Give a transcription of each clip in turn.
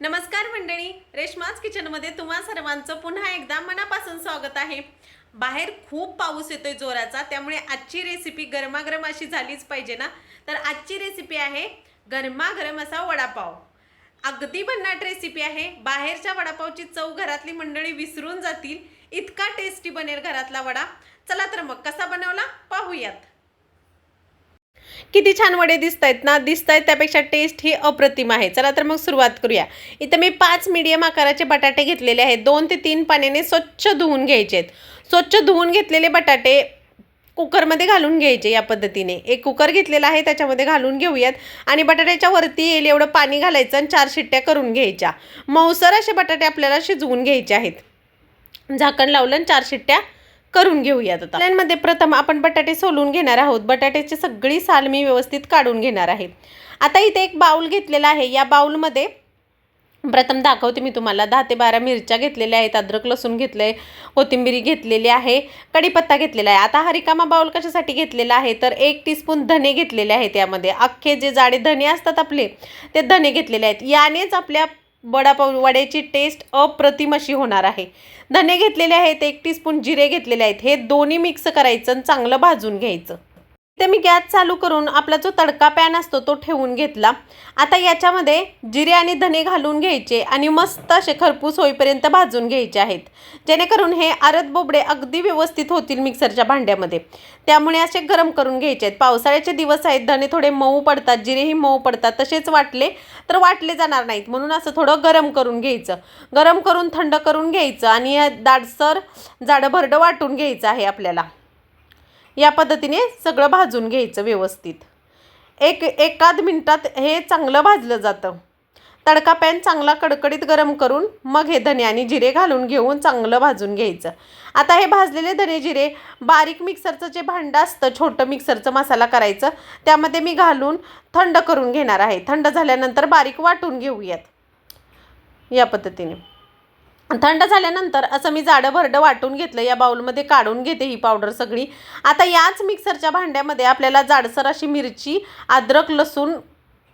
नमस्कार मंडळी रेशमाज किचनमध्ये तुम्हा सर्वांचं पुन्हा एकदा मनापासून स्वागत आहे. बाहेर खूप पाऊस येतोय जोराचा त्यामुळे आजची रेसिपी गरमागरम अशी झालीच पाहिजे ना? तर आजची रेसिपी आहे गरमागरम असा वडापाव. अगदी भन्नाट रेसिपी आहे. बाहेरच्या वडापावची चव घरातली मंडळी विसरून जातील. इतका टेस्टी बनेल घरातला वडा. चला तर मग कसा बनवला? पाहूयात. किती छान वडे दिसत आहेत ना? दिसत आहेत त्यापेक्षा टेस्ट ही अप्रतिम आहे. चला तर मग सुरुवात करूया. इथं मी पाच मीडियम आकाराचे बटाटे घेतलेले आहेत. दोन ते तीन पाण्याने स्वच्छ धुवून घ्यायचे आहेत स्वच्छ धुवून घेतलेले बटाटे कुकरमध्ये घालून घ्यायचे या पद्धतीने. एक कुकर घेतलेला आहे त्याच्यामध्ये घालून घेऊयात. आणि बटाट्याच्या वरती येईल एवढं पाणी घालायचं आणि चार शिट्ट्या करून घ्यायच्या. मऊसर असे बटाटे आपल्याला शिजवून घ्यायचे आहेत. झाकण लावलं आणि चार शिट्ट्या करून घेऊयात आता. प्लॅनमध्ये प्रथम आपण बटाटे सोलून घेणार आहोत. बटाट्याची सगळी साल मी व्यवस्थित काढून घेणार आहे. आता इथे एक बाऊल घेतलेला आहे. या बाऊलमध्ये प्रथम दाखवते मी तुम्हाला. दहा ते बारा मिरच्या घेतलेल्या आहेत. अद्रक लसूण घेतलं आहे कोथिंबिरी घेतलेली आहे. कढीपत्ता घेतलेला आहे. आता हा रिकामा बाऊल कशासाठी घेतलेला आहे? तर एक टीस्पून धने घेतलेले आहेत यामध्ये. अख्खे जे जाडे धने असतात आपले ते धने घेतलेले आहेत. यानेच आपल्या वडापाव वड्याची टेस्ट अप्रतिम अशी होणार आहे. धने घेतलेले आहेत एक टीस्पून जिरे घेतलेले आहेत. हे दोन्ही मिक्स करायचं आणि चांगलं भाजून घ्यायचं. ते मी गॅस चालू करून आपला जो तडका पॅन असतो तो ठेवून घेतला. आता याच्यामध्ये जिरे आणि धने घालून घ्यायचे आणि मस्त असे खरपूस होईपर्यंत भाजून घ्यायचे आहेत. जेणेकरून हे आरत बोबडे अगदी व्यवस्थित होतील मिक्सरच्या भांड्यामध्ये. त्यामुळे असे गरम करून घ्यायचे आहेत. पावसाळ्याचे दिवस आहेत धने थोडे मऊ पडतात जिरेही मऊ पडतात तसेच वाटले तर वाटले जाणार नाहीत. म्हणून असं थोडं गरम करून घ्यायचं. गरम करून थंड करून घ्यायचं आणि हे दाटसर जाडं भरडं वाटून घ्यायचं आहे आपल्याला. या पद्धतीने सगळं भाजून घ्यायचं व्यवस्थित. एक एकाद मिनटात हे चांगलं भाजलं जातं. तडका पॅन चांगला कडकडीत गरम करून मग हे धने आणि जिरे घालून घेऊन चांगलं भाजून घ्यायचं. आता हे भाजलेले धने जिरे बारीक मिक्सरचं जे भांडं असतं छोटं मिक्सरचं मसाला करायचं त्यामध्ये मी घालून थंड करून घेणार आहे. थंड झाल्यानंतर बारीक वाटून घेऊयात. या पद्धतीने. थंड झाल्यानंतर असं मी जाडं भरडं वाटून घेतलं या बाउलमध्ये काढून घेते ही पावडर सगळी. आता याच मिक्सरच्या भांड्यामध्ये आपल्याला जाडसर अशी मिरची अद्रक लसूण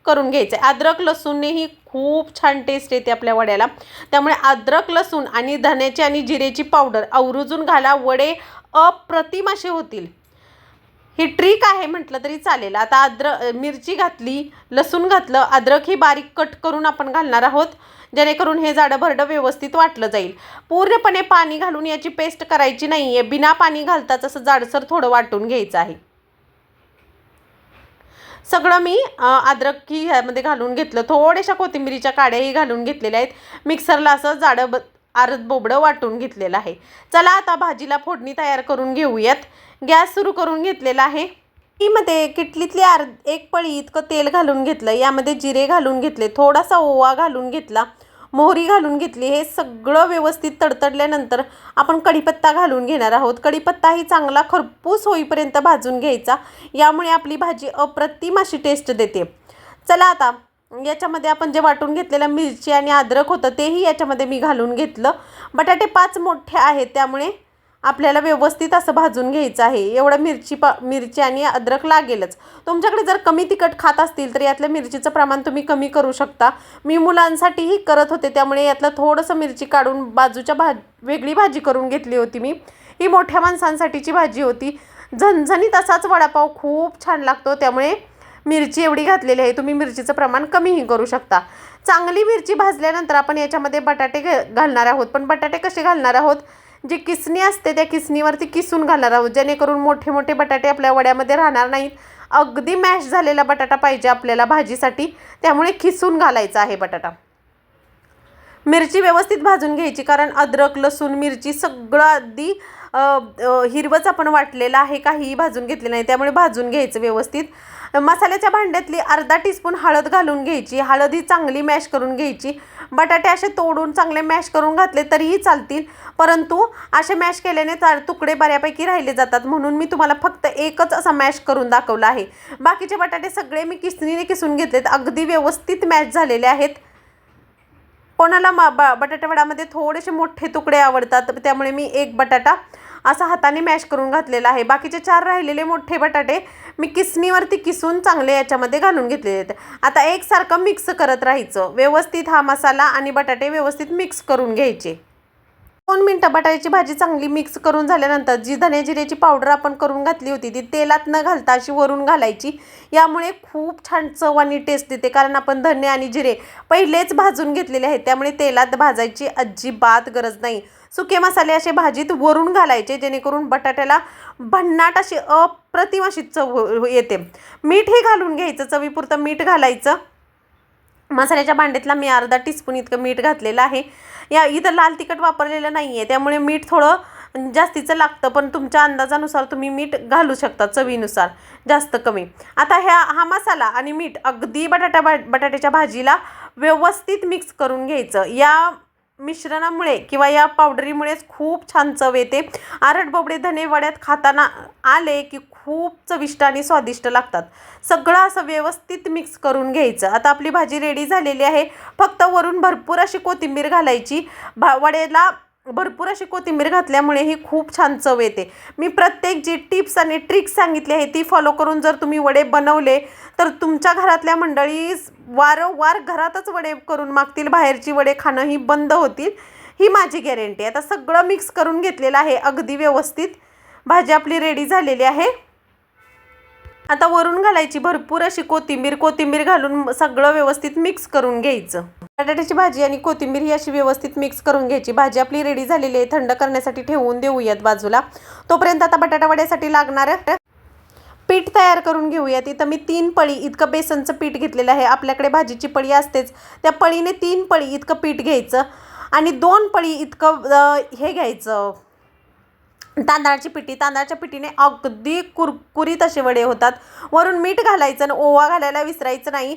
करून घ्यायचं आहे अद्रक लसूणनेही खूप छान टेस्ट येते आपल्या वड्याला. त्यामुळे अद्रक लसूण आणि धण्याची आणि जिरेची पावडर आवर्जून घाला वडे अप्रतिम असे होतील. ही ट्रिक आहे म्हटलं तरी चालेल. आता अद्र मिरची घातली लसूण घातलं अद्रक ही बारीक कट करून आपण घालणार आहोत. जेणेकरून हे जाडं भरडं व्यवस्थित वाटलं जाईल. पूर्णपणे पाणी घालून याची पेस्ट करायची नाही आहे बिना पाणी घालताच असं जाडसर थोडं वाटून घ्यायचं आहे. सगळं मी अद्रक ही ह्यामध्ये घालून घेतलं. थोड्याशा कोथिंबिरीच्या काड्याही घालून घेतलेल्या आहेत. मिक्सरला असं जाडं ब आरत बोबडं वाटून घेतलेलं आहे. चला आता भाजीला फोडणी तयार करून घेऊयात. गॅस सुरू करून घेतलेला आहे. मध्ये किटलीतली आर एक पळी इतकं तेल घालून घेतलं यामध्ये जिरे घालून घेतले थोडासा ओवा घालून घेतला मोहरी घालून घेतली हे सगळं व्यवस्थित तडतडल्यानंतर आपण कढीपत्ता घालून घेणार आहोत. कढीपत्ताही चांगला खरपूस होईपर्यंत भाजून घ्यायचा यामुळे आपली भाजी अप्रतिम अशी टेस्ट देते. चला आता याच्यामध्ये आपण जे वाटून घेतलेलं मिरची आणि अद्रक होतं तेही याच्यामध्ये मी घालून घेतलं. बटाटे पाच मोठे आहेत त्यामुळे आपल्याला व्यवस्थित असं भाजून घ्यायचं आहे. एवढं मिरची पा मिरची आणि अद्रक लागेलच. तुमच्याकडे जर कमी तिखट खात असतील तर यातलं मिरचीचं प्रमाण तुम्ही कमी करू शकता. मी मुलांसाठीही करत होते त्यामुळे यातलं थोडंसं मिरची काढून बाजूच्या भाज वेगळी भाजी करून घेतली होती मी. ही मोठ्या माणसांसाठीची भाजी होती. झणझणीत असाच वडापाव खूप छान लागतो त्यामुळे मिरची एवढी घातलेली आहे. तुम्ही मिरचीचं प्रमाण कमीही करू शकता. चांगली मिरची भाजल्यानंतर आपण याच्यामध्ये बटाटे घ घालणार आहोत. पण बटाटे कसे घालणार आहोत? जी किसणी असते त्या किसणीवरती किसून घालणार आहोत जेणेकरून मोठे मोठे बटाटे आपल्या वड्यामध्ये राहणार नाहीत. अगदी मॅश झालेला बटाटा पाहिजे आपल्याला भाजीसाठी. त्यामुळे किसून घालायचा आहे बटाटा. मिरची व्यवस्थित भाजून घ्यायची कारण अद्रक लसूण मिरची सगळं अगदी हिरवंच आपण वाटलेलं आहे काहीही भाजून घेतले नाही. त्यामुळे भाजून घ्यायचं व्यवस्थित. मसाल्याच्या भांड्यातली अर्धा टीस्पून हळद घालून घ्यायची. हळद ही चांगली मॅश करून घ्यायची. बटाटे असे तोडून चांगले मॅश करून घातले तरीही चालतील. परंतु असे मॅश केल्याने तुकडे बऱ्यापैकी राहिले जातात. म्हणून मी तुम्हाला फक्त एकच असा मॅश करून दाखवला आहे. बाकीचे बटाटे सगळे मी किसणीने किसून घेतलेत. अगदी व्यवस्थित मॅश झालेले आहेत. कोणाला मा बा बटाटवडामध्ये थोडेसे मोठे तुकडे आवडतात त्यामुळे मी एक बटाटा असं हाताने मॅश करून घातलेला आहे. बाकीचे चार राहिलेले मोठे बटाटे मी किसणीवरती किसून चांगले याच्यामध्ये घालून घेतलेले आहेत. आता एकसारखं मिक्स करत राहायचं. व्यवस्थित हा मसाला आणि बटाटे व्यवस्थित मिक्स करून घ्यायचे. दोन मिनटं बटाट्याची भाजी चांगली मिक्स करून झाल्यानंतर जी धने जिऱ्याची पावडर आपण करून घातली होती ती तेलात न घालता अशी वरून घालायची. यामुळे खूप छान चव आणि टेस्ट येते. कारण आपण धने आणि जिरे पहिलेच भाजून घेतलेले आहेत. त्यामुळे तेलात भाजायची अजिबात गरज नाही. सुके मसाले असे भाजीत वरून घालायचे जेणेकरून बटाट्याला भन्नाट अशी अप्रतिम अशी चव येते. मीठही घालून घ्यायचं चवीपुरतं मीठ घालायचं. मसाल्याच्या भांड्यातला मी अर्धा टीस्पून इतकं मीठ घातलेलं आहे. या इथं लाल तिखट वापरलेलं नाही आहे त्यामुळे मीठ थोडं जास्तीचं लागतं पण तुमच्या अंदाजानुसार तुम्ही मीठ घालू शकता चवीनुसार जास्त कमी. आता ह्या हा मसाला आणि मीठ अगदी बटाटा भा बटाट्याच्या भाजीला व्यवस्थित मिक्स करून घ्यायचं. या मिश्रणामुळे किंवा या पावडरीमुळेच खूप छान चव येते. आरट बोबडे धने वड्यात खाताना आले की खूप चविष्ट आणि स्वादिष्ट लागतात. सगळं असं व्यवस्थित मिक्स करून घ्यायचं. आता आपली भाजी रेडी झालेली आहे. फक्त वरून भरपूर अशी कोथिंबीर घालायची. भा वड्याला भरपूर अशी कोथिंबीर घातल्यामुळे ही खूप छान चव येते. मी प्रत्येक जी टिप्स आणि ट्रिक्स सांगितली आहे ती फॉलो करून जर तुम्ही वडे बनवले तर तुमच्या घरातल्या मंडळी वारंवार घरातच वडे करून मागतील बाहेरची वडे खाणं ही बंद होतील ही माझी गॅरंटी आता सगळं मिक्स करून घेतलेलं आहे अगदी व्यवस्थित. भाजी आपली रेडी झालेली आहे. आता वरून घालायची भरपूर अशी कोथिंबीर कोथिंबीर घालून सगळं व्यवस्थित मिक्स करून घ्यायचं. बटाट्याची भाजी आणि कोथिंबीर ही अशी व्यवस्थित मिक्स करून घ्यायची. भाजी आपली रेडी झालेली आहे. थंड करण्यासाठी ठेवून देऊयात बाजूला. तोपर्यंत आता बटाटा वड्यासाठी लागणारं पीठ तयार करून घेऊयात. इथं मी तीन पळी इतकं बेसनचं पीठ घेतलेलं आहे. आपल्याकडे भाजीची पळी असतेच. त्या पळीने तीन पळी इतकं पीठ घ्यायचं आणि दोन पळी इतकं हे घ्यायचं. तांदळाची पिठी तांदळाच्या पिठीने अगदी कुरकुरीत असे वडे होतात. वरून मीठ घालायचं आणि ओवा घालायला विसरायचं नाही.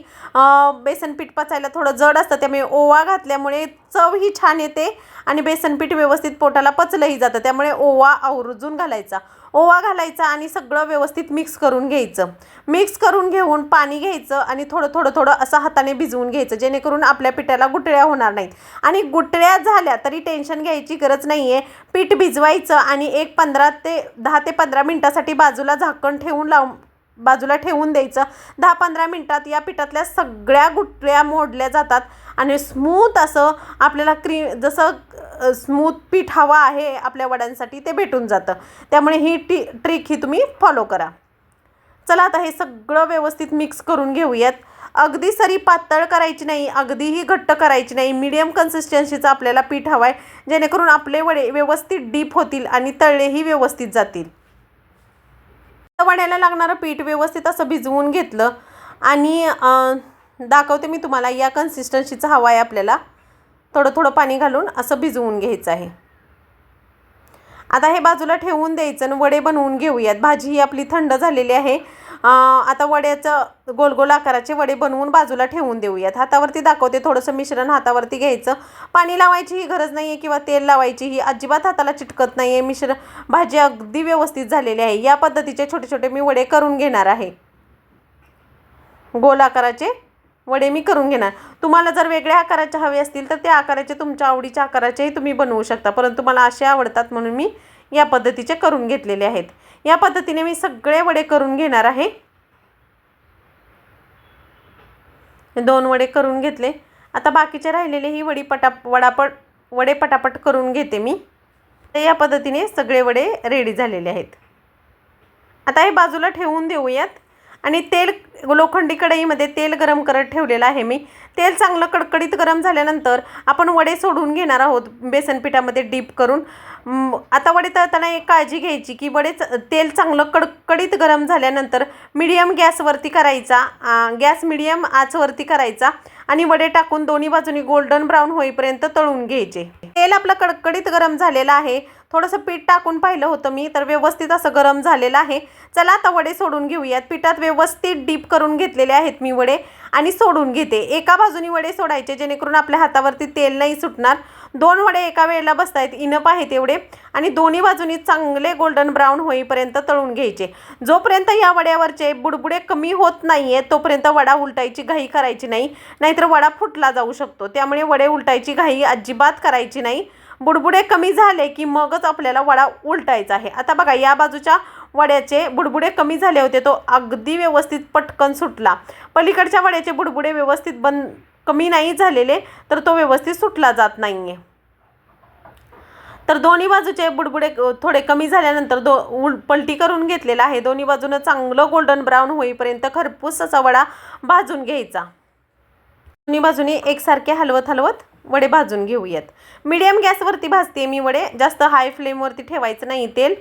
बेसन पीठ पचायला थोडं जड असतं त्यामुळे ओवा घातल्यामुळे चव ही छान येते आणि बेसन पीठ व्यवस्थित पोटाला पचलंही जातं त्यामुळे ओवा आवर्जून घालायचा. ओवा घालायचा आणि सगळं व्यवस्थित मिक्स करून घ्यायचं. मिक्स करून घेऊन पाणी घ्यायचं आणि थोडं थोडं थोडं असं हाताने भिजवून घ्यायचं जेणेकरून आपल्या पिठाला गुटळ्या होणार नाहीत. आणि गुटळ्या झाल्या तरी टेन्शन घ्यायची गरज नाही आहे पीठ भिजवायचं आणि एक पंधरा ते दहा ते पंधरा मिनटासाठी बाजूला झाकण ठेवून लावून बाजूला ठेवून द्यायचं. दहा पंधरा मिनटात या पिठातल्या सगळ्या गुटळ्या मोडल्या जातात आणि स्मूथ असं आपल्याला क्री जसं स्मूथ पीठ हवा आहे आपल्या वड्यांसाठी ते भेटून जातं. त्यामुळे ही टी ट्रिक ही तुम्ही फॉलो करा. चला आता हे सगळं व्यवस्थित मिक्स करून घेऊयात. अगदी सरी पातळ करायची नाही अगदीही घट्ट करायची नाही. मीडियम कन्सिस्टन्सीचं आपल्याला पीठ हवं आहे जेणेकरून आपले वडे व्यवस्थित डीप होतील आणि तळलेही व्यवस्थित जातील. वड्याला लागणारं पीठ व्यवस्थित असं भिजवून घेतलं आणि दाखवते मी तुम्हाला या कन्सिस्टन्सीचं हवं आहे आपल्याला. थोडं थोडं पाणी घालून असं भिजवून घ्यायचं आहे. आता हे बाजूला ठेवून द्यायचं आणि वडे बनवून घेऊयात. भाजी ही आपली थंड झालेली आहे. आता वड्याचं गोल गोल आकाराचे वडे बनवून बाजूला ठेवून देऊयात. हातावरती दाखवते थोडंसं मिश्रण हातावरती घ्यायचं. पाणी लावायची ही गरज नाही आहे किंवा तेल लावायची ही अजिबात हाताला चिटकत नाही आहे मिश्रण भाजी अगदी व्यवस्थित झालेली आहे. या पद्धतीचे छोटे छोटे मी वडे करून घेणार आहे. गोल आकाराचे वडे मी करून घेणार. तुम्हाला जर वेगळ्या आकाराचे हवे असतील तर त्या आकाराचे तुमच्या आवडीच्या आकाराचेही तुम्ही बनवू शकता. परंतु मला असे आवडतात म्हणून मी या पद्धतीचे करून घेतलेले आहेत. या पद्धतीने मी सगळे वडे करून घेणार आहे. दोन वडे करून घेतले. आता बाकीचे राहिलेले ही वडी पटा वडापट वडे पटापट करून घेते मी. तर या पद्धतीने सगळे वडे रेडी झालेले आहेत. आता हे बाजूला ठेवून देऊयात. आणि तेल लोखंडी कढईमध्ये तेल गरम करत ठेवलेलं आहे मी. तेल चांगलं कडकडीत गरम झाल्यानंतर आपण वडे सोडून घेणार आहोत बेसन पिठामध्ये डीप करून. आता वडे तळताना एक काळजी घ्यायची की वडे तेल चांगलं कडकडीत गरम झाल्यानंतर मिडियम गॅसवरती करायचा गॅस मिडियम आचवरती करायचा आणि वडे टाकून दोन्ही बाजूनी गोल्डन ब्राऊन होईपर्यंत तळून घ्यायचे. तेल आपलं कडकडीत गरम झालेलं आहे. थोडंसं पीठ टाकून पाहिलं होतं मी तर व्यवस्थित असं गरम झालेलं आहे. चला आता वडे सोडून घेऊयात. पिठात व्यवस्थित डीप करून घेतलेले आहेत मी वडे आणि सोडून घेते. एका बाजूनी वडे सोडायचे जेणेकरून आपल्या हातावरती तेल नाही सुटणार. दोन वडे एका वेळेला बसतायत इनप आहेत एवढे. आणि दोन्ही बाजूनी चांगले गोल्डन ब्राऊन होईपर्यंत तळून घ्यायचे. जोपर्यंत या वड्यावरचे बुडबुडे कमी होत नाही आहेत तोपर्यंत वडा उलटायची घाई करायची नाही. नाहीतर वडा फुटला जाऊ शकतो. त्यामुळे वडे उलटायची घाई अजिबात करायची नाही. बुडबुडे कमी झाले की मगच आपल्याला वडा उलटायचा आहे. आता बघा या बाजूच्या वड्याचे बुडबुडे कमी झाले होते. तो अगदी व्यवस्थित पटकन सुटला. पलीकडच्या वड्याचे बुडबुडे व्यवस्थित बंद कमी नाही झालेले तर तो व्यवस्थित सुटला जात नाही आहे तर दोन्ही बाजूचे बुडबुडे थोडे कमी झाल्यानंतर दो उल पलटी करून घेतलेला आहे. दोन्ही बाजूनं चांगलं गोल्डन ब्राऊन होईपर्यंत खरपूस असा वडा भाजून घ्यायचा. दोन्ही बाजूनी एकसारखे हलवत हलवत वडे भाजून घेऊयात. मीडियम गॅसवरती भाजते मी वडे. जास्त हाय फ्लेमवरती ठेवायचं नाही तेल.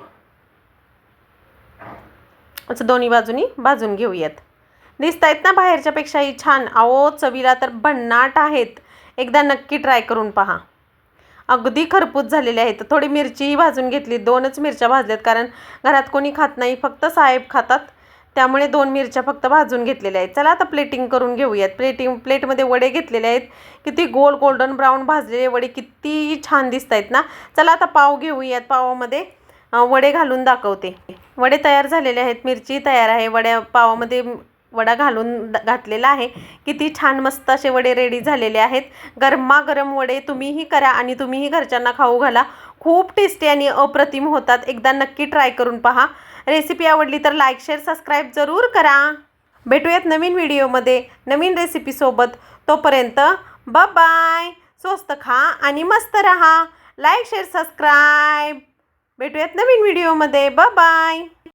असं दोन्ही बाजूनी भाजून घेऊयात. दिसत आहेत ना बाहेरच्यापेक्षाही छान? आहो चवीला तर भन्नाट आहेत. एकदा नक्की ट्राय करून पहा. अगदी खरपूस झालेले आहेत. थोडी मिरचीही भाजून घेतली. दोनच मिरच्या भाजल्यात कारण घरात कोणी खात नाही. फक्त साहेब खातात. त्यामुळे दोन मिरच्या फक्त भाजून घेतलेल्या आहेत. चला आता प्लेटिंग करून घेऊयात. प्लेटिंग प्लेटमध्ये वडे घेतलेले आहेत. किती गोल गोल्डन ब्राऊन भाजलेले वडे किती छान दिसत आहेत ना. चला आता पाव घेऊयात पावामध्ये. वडे घालून दाखवते. वडे तयार झालेले आहेत. मिरची तयार आहे. वड्या पावामध्ये वडा घालून घातलेला आहे. किती छान मस्त असे वडे रेडी झालेले आहेत. गरमागरम वडे तुम्हीही करा आणि तुम्हीही घरच्यांना खाऊ घाला. खूप टेस्टी आणि अप्रतिम होतात. एकदा नक्की ट्राय करून पहा. रेसिपी आवडली तर लाईक शेअर सबस्क्राईब जरूर करा. भेटूयात नवीन व्हिडिओमध्ये नवीन रेसिपीसोबत तोपर्यंत ब बाय स्वस्त खा आणि मस्त रहा. लाईक शेअर सबस्क्राईब भेटूयात नवीन व्हिडिओमध्ये. ब बाय